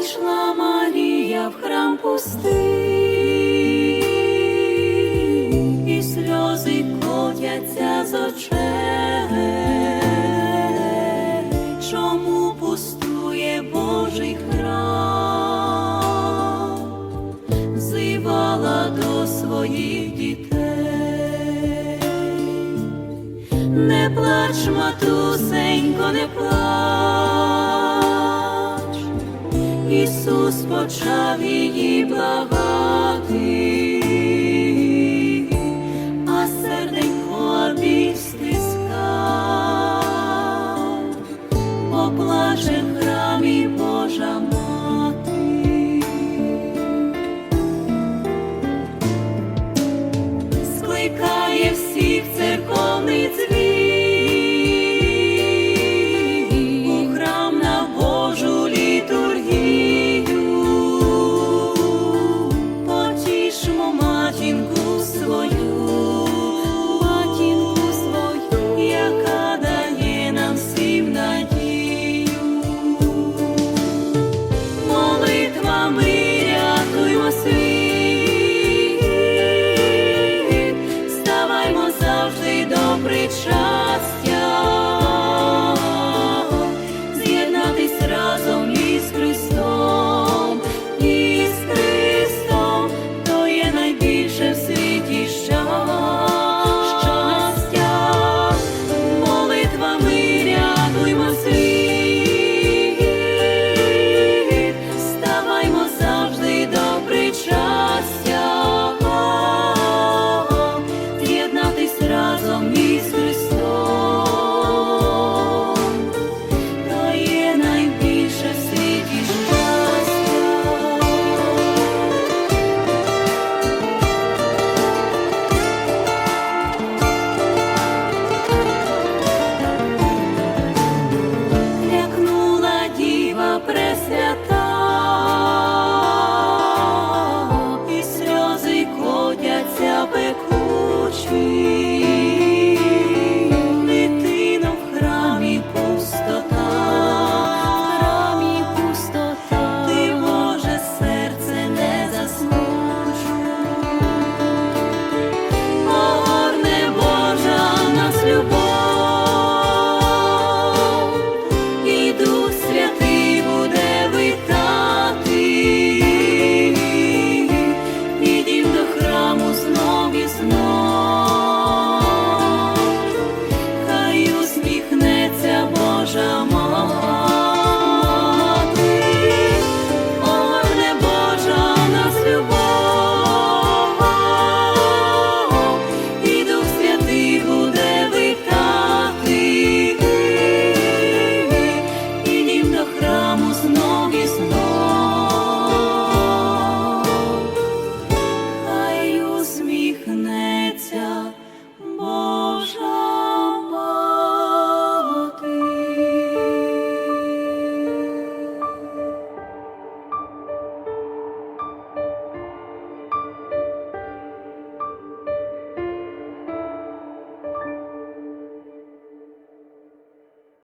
зайшла Марія в храм пустий, і сльози котяться з очей. Чому пустує Божий храм? Зивала до своїх дітей. Не плач, матусенько, не плач. Ісус почав її благати, а серденько біль стискав, поплаче в храмі Божа мати, скликав.